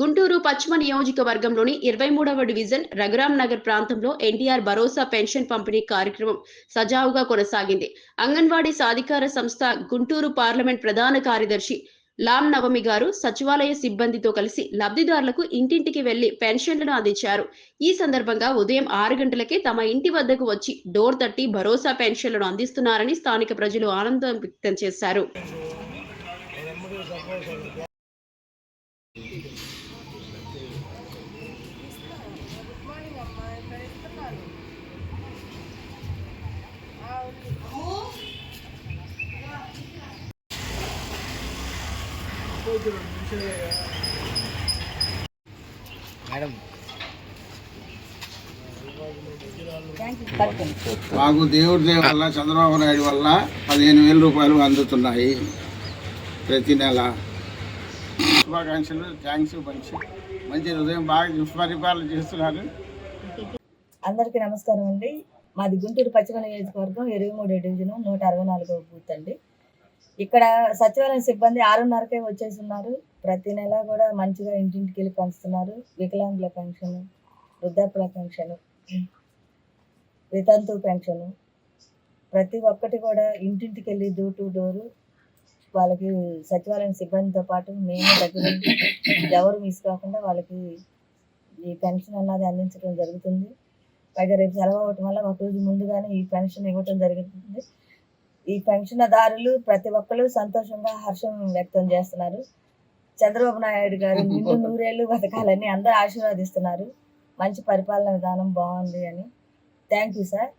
గుంటూరు పశ్చిమ నియోజకవర్గంలోని ఇరవై మూడవ డివిజన్ రఘురాం నగర్ ప్రాంతంలో ఎన్టీఆర్ భరోసా పెన్షన్ పంపిణీ కార్యక్రమం సజావుగా కొనసాగింది. అంగన్వాడీ సాధికార సంస్థ గుంటూరు పార్లమెంట్ ప్రధాన కార్యదర్శి లామ్ నవమి గారు సచివాలయ సిబ్బందితో కలిసి లబ్ధిదారులకు ఇంటింటికి వెళ్ళి పెన్షన్లను అందించారు. ఈ సందర్భంగా ఉదయం ఆరు గంటలకే తమ ఇంటి వద్దకు వచ్చి డోర్ తట్టి భరోసా పెన్షన్లను అందిస్తున్నారని స్థానిక ప్రజలు ఆనందం వ్యక్తం చేశారు. మాకు దేవుడి దయ వల్ల చంద్రబాబు నాయుడు వల్ల పదిహేను వేల రూపాయలు అందుతున్నాయి ప్రతి నెల. శుభాకాంక్షలు థ్యాంక్స్ మంచి మంచి హృదయం బాగా పరిపాలన చేస్తున్నారు. అందరికీ నమస్కారం అండి. మాది గుంటూరు పశ్చిమ నియోజకవర్గం ఇరవై మూడో డివిజన్ నూట అరవై నాలుగో బూత్ అండి. ఇక్కడ సచివాలయం సిబ్బంది ఆరున్నరకే వచ్చేసి ఉన్నారు ప్రతి నెల కూడా మంచిగా ఇంటింటికి వెళ్ళి పంచుతున్నారు. వికలాంగుల పెన్షన్ వృద్ధాప్యుల పెన్షన్ వితంతు పెన్షన్. ప్రతి ఒక్కటి కూడా ఇంటింటికి వెళ్ళి డోర్ టు డోరు వాళ్ళకి సచివాలయం సిబ్బందితో పాటు మేము దగ్గర ఎవరు మిస్ కాకుండా వాళ్ళకి ఈ పెన్షన్ అన్నది అందించడం జరుగుతుంది. పైగా రేపు సెలవు అవ్వటం వల్ల ఒక రోజు ముందుగానే ఈ పెన్షన్ ఇవ్వటం జరుగుతుంది. ఈ పెన్షన్దారులు ప్రతి ఒక్కరు సంతోషంగా హర్షం వ్యక్తం చేస్తున్నారు. చంద్రబాబు నాయుడు గారు నిండు నూరేళ్ళు బతకాలని అందరూ ఆశీర్వాదిస్తున్నారు. మంచి పరిపాలన విధానం బాగుంది అని. Thank you sir.